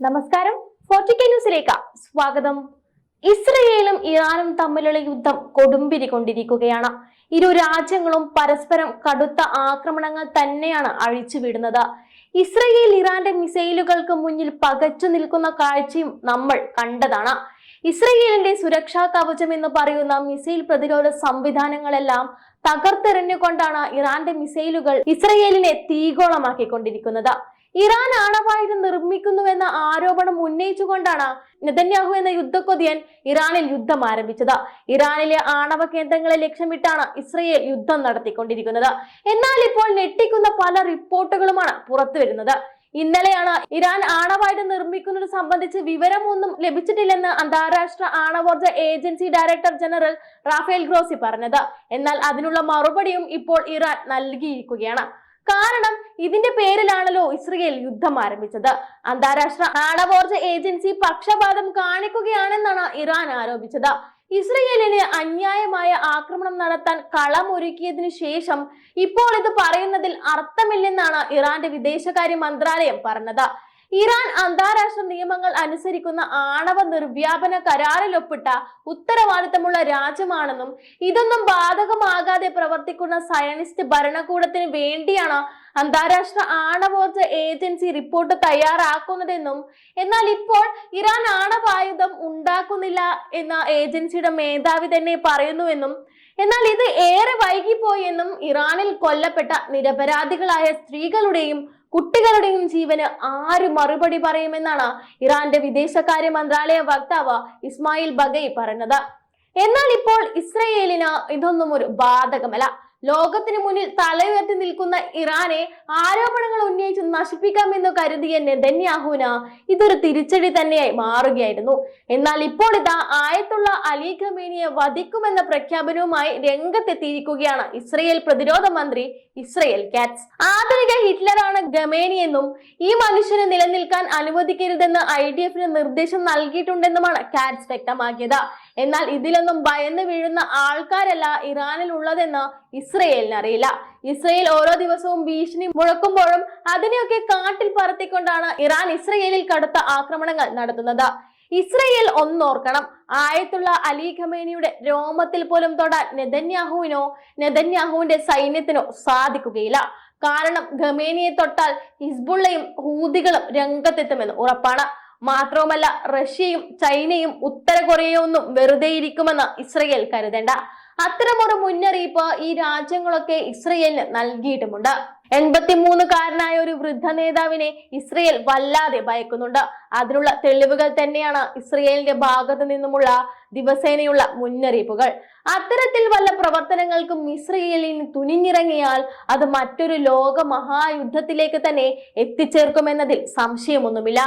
നമസ്കാരം. ഫോർട്ടിക്ക ന്യൂസിലേക്ക് സ്വാഗതം. ഇസ്രയേലും ഇറാനും തമ്മിലുള്ള യുദ്ധം കൊടുമ്പിരി കൊണ്ടിരിക്കുകയാണ് ഇരു രാജ്യങ്ങളും പരസ്പരം കടുത്ത ആക്രമണങ്ങൾ തന്നെയാണ് അഴിച്ചുവിടുന്നത്. ഇസ്രയേൽ ഇറാന്റെ മിസൈലുകൾക്ക് മുന്നിൽ പകച്ചു നിൽക്കുന്ന കാഴ്ചയും നമ്മൾ കണ്ടതാണ്. ഇസ്രയേലിന്റെ സുരക്ഷാ കവചം എന്ന് പറയുന്ന മിസൈൽ പ്രതിരോധ സംവിധാനങ്ങളെല്ലാം തകർത്തെറിഞ്ഞുകൊണ്ടാണ് ഇറാന്റെ മിസൈലുകൾ ഇസ്രയേലിനെ തീഗോളമാക്കിക്കൊണ്ടിരിക്കുന്നത് ഇറാൻ ആണവായുധം നിർമ്മിക്കുന്നുവെന്ന ആരോപണം ഉന്നയിച്ചുകൊണ്ടാണ് നെതന്യാഹു എന്ന യുദ്ധക്കൊതിയൻ ഇറാനിൽ യുദ്ധം ആരംഭിച്ചത്. ഇറാനിലെ ആണവ കേന്ദ്രങ്ങളെ ലക്ഷ്യമിട്ടാണ് ഇസ്രയേൽ യുദ്ധം നടത്തിക്കൊണ്ടിരിക്കുന്നത്. എന്നാൽ ഇപ്പോൾ ഞെട്ടിക്കുന്ന പല റിപ്പോർട്ടുകളുമാണ് പുറത്തു വരുന്നത് ഇന്നലെയാണ് ഇറാൻ ആണവായുധം നിർമ്മിക്കുന്നത് സംബന്ധിച്ച് വിവരമൊന്നും ലഭിച്ചിട്ടില്ലെന്ന് അന്താരാഷ്ട്ര ആണവോർജ agency director general Rafael Grossi പറഞ്ഞത്. എന്നാൽ അതിനുള്ള മറുപടിയും ഇപ്പോൾ ഇറാൻ നൽകിയിരിക്കുകയാണ്. കാരണം ഇതിന്റെ പേരിലാണല്ലോ ഇസ്രയേൽ യുദ്ധം ആരംഭിച്ചത്. അന്താരാഷ്ട്ര ആണവോർജ ഏജൻസി പക്ഷപാതം കാണിക്കുകയാണെന്നാണ് ഇറാൻ ആരോപിച്ചത്. ഇസ്രയേലിന് അന്യായമായ ആക്രമണം നടത്താൻ കളമൊരുക്കിയതിനു ശേഷം ഇപ്പോൾ ഇത് പറയുന്നതിൽ അർത്ഥമില്ലെന്നാണ് ഇറാന്റെ വിദേശകാര്യ മന്ത്രാലയം പറഞ്ഞത്. ഇറാൻ അന്താരാഷ്ട്ര നിയമങ്ങൾ അനുസരിക്കുന്ന ആണവ നിർവ്യാപന കരാറിൽ ഒപ്പിട്ട ഉത്തരവാദിത്തമുള്ള രാജ്യമാണെന്നും ഇതൊന്നും ബാധകമാകാതെ പ്രവർത്തിക്കുന്ന സയനിസ്റ്റ് ഭരണകൂടത്തിന് വേണ്ടിയാണ് അന്താരാഷ്ട്ര ആണവോർജ ഏജൻസി റിപ്പോർട്ട് തയ്യാറാക്കുന്നതെന്നും എന്നാൽ ഇപ്പോൾ ഇറാൻ ആണവായുധം ഉണ്ടാക്കുന്നില്ല എന്ന ഏജൻസിയുടെ മേധാവി തന്നെ പറയുന്നുവെന്നും എന്നാൽ ഇത് ഏറെ വൈകിപ്പോയെന്നും ഇറാനിൽ കൊല്ലപ്പെട്ട നിരപരാധികളായ സ്ത്രീകളുടെയും കുട്ടികളുടെയും ജീവന് ആര് മറുപടി പറയുമെന്നാണ് ഇറാന്റെ വിദേശകാര്യ മന്ത്രാലയ വക്താവ് ഇസ്മായിൽ ബഗൈ പറഞ്ഞത്. എന്നാൽ ഇപ്പോൾ ഇസ്രയേലിന് ഇതൊന്നും ഒരു ബാധകമല്ല. ലോകത്തിന് മുന്നിൽ തലയുയർത്തി നിൽക്കുന്ന ഇറാനെ ആരോപണങ്ങൾ നശിപ്പിക്കാമെന്ന് കരുതിയ നെതന്യാഹുന ഇതൊരു തിരിച്ചടി തന്നെയായി മാറുകയായിരുന്നു. എന്നാൽ ഇപ്പോൾ ഇതാ ആയത്തുള്ള അലി ഖമേനിയെ വധിക്കുമെന്ന പ്രഖ്യാപനവുമായി രംഗത്തെത്തിയിരിക്കുകയാണ് ഇസ്രയേൽ പ്രതിരോധ മന്ത്രി ഇസ്രയേൽ കാറ്റ്സ്. ആധുനിക ഹിറ്റ്ലറാണ് ഗമേനിയെന്നും ഈ മനുഷ്യന് നിലനിൽക്കാൻ അനുവദിക്കരുതെന്ന് ഐ ഡി എഫിന് നിർദ്ദേശം നൽകിയിട്ടുണ്ടെന്നുമാണ് കാറ്റ്സ് വ്യക്തമാക്കിയത്. എന്നാൽ ഇതിലൊന്നും ഭയന്ന് വീഴുന്ന ആൾക്കാരല്ല ഇറാനിൽ ഉള്ളതെന്ന് ഇസ്രയേലിന് അറിയില്ല. ഇസ്രയേൽ ഓരോ ദിവസവും ഭീഷണി മുഴക്കുമ്പോഴും അതിനെയൊക്കെ കാട്ടിൽ പറത്തിക്കൊണ്ടാണ് ഇറാൻ ഇസ്രയേലിൽ കടുത്ത ആക്രമണങ്ങൾ നടത്തുന്നത്. ഇസ്രയേൽ ഒന്നോർക്കണം. ആയത്തുള്ള അലി ഖമേനിയുടെ രോമത്തിൽ പോലും തൊടാൻ നെതന്യാഹുവിനോ നെതന്യാഹുവിന്റെ സൈന്യത്തിനോ സാധിക്കുകയില്ല. കാരണം ഖമേനിയെ തൊട്ടാൽ ഹിസ്ബുള്ളയും ഹൂതികളും രംഗത്തെത്തുമെന്ന് ഉറപ്പാണ്. മാത്രവുമല്ല റഷ്യയും ചൈനയും ഉത്തര കൊറിയയും ഒന്നും വെറുതെ ഇരിക്കുമെന്ന് ഇസ്രയേൽ കരുതേണ്ട. അത്തരമൊരു മുന്നറിയിപ്പ് ഈ രാജ്യങ്ങളൊക്കെ ഇസ്രയേലിന് നൽകിയിട്ടുമുണ്ട്. എൺപത്തിമൂന്നുകാരനായ ഒരു വൃദ്ധ നേതാവിനെ ഇസ്രയേൽ വല്ലാതെ ഭയക്കുന്നുണ്ട്. അതിനുള്ള തെളിവുകൾ തന്നെയാണ് ഇസ്രയേലിന്റെ ഭാഗത്തു നിന്നുമുള്ള ദിവസേനയുള്ള മുന്നറിയിപ്പുകൾ. അത്തരത്തിൽ വല്ല പ്രവർത്തനങ്ങൾക്കും ഇസ്രയേലിന് തുനിഞ്ഞിറങ്ങിയാൽ അത് മറ്റൊരു ലോക മഹായുദ്ധത്തിലേക്ക് തന്നെ എത്തിച്ചേർക്കുമെന്നതിൽ സംശയമൊന്നുമില്ല.